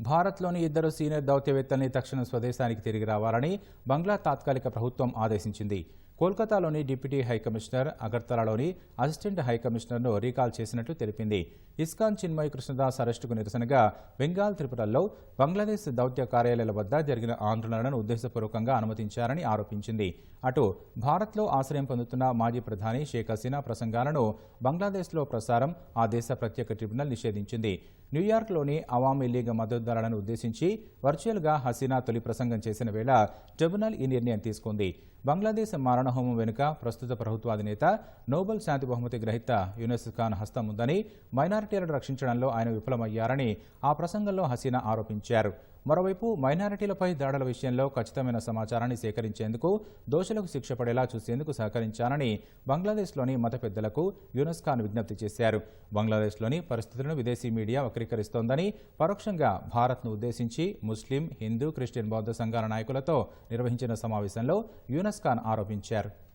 భారత్లోని ఇద్దరు సీనియర్ దౌత్యవేత్తల్ని తక్షణం స్వదేశానికి తిరిగి రావాలని బంగ్లా తాత్కాలిక ప్రభుత్వం ఆదేశించింది. కోల్కతాలోని డిప్యూటీ హైకమిషనర్ అగర్తలాలోని అసిస్టెంట్ హైకమిషనర్ను రీకాల్ చేసినట్లు తెలిపింది. ఇస్కాన్ చిన్మయ్ కృష్ణదాస్ అరెస్టుకు నిరసనగా బెంగాల్ త్రిపురల్లో బంగ్లాదేశ్ దౌత్య కార్యాలయాల వద్ద జరిగిన ఆందోళనలను ఉద్దేశపూర్వకంగా అనుమతించారని ఆరోపించింది. అటు భారత్లో ఆశ్రయం పొందుతున్న మాజీ ప్రధాని షేక్ హసీనా ప్రసంగాలను బంగ్లాదేశ్లో ప్రసారం ఆ దేశ ప్రత్యేక ట్రిబ్యునల్ నిషేధించింది. న్యూయార్క్లోని అవామీ లీగ్ మద్దతుదారులను ఉద్దేశించి వర్చువల్గా హసీనా తొలి ప్రసంగం చేసిన వేళ ట్రిబ్యునల్ ఈ నిర్ణయం తీసుకుంది. బంగ్లాదేశ్ మారణహోమం వెనుక ప్రస్తుత ప్రభుత్వాధినేత నోబెల్ శాంతి బహుమతి గ్రహీత యూనెస్ ఖాన్ హస్తం ఉందని మైనారిటీలను రక్షించడంలో ఆయన విఫలమయ్యారని ఆ ప్రసంగంలో హసీనా ఆరోపించారు. మరోవైపు మైనారిటీలపై దాడుల విషయంలో ఖచ్చితమైన సమాచారాన్ని సేకరించేందుకు దోషులకు శిక్ష పడేలా చూసేందుకు సహకరించాలని బంగ్లాదేశ్లోని మత పెద్దలకు యూనస్ ఖాన్ విజ్ఞప్తి చేశారు. బంగ్లాదేశ్లోని పరిస్థితులను విదేశీ మీడియా వక్రీకరిస్తోందని పరోక్షంగా భారత్ను ఉద్దేశించి ముస్లిం హిందూ క్రిస్టియన్ బౌద్ధ సంఘాల నాయకులతో నిర్వహించిన సమావేశంలో యూనస్ ఖాన్ ఆరోపించారు.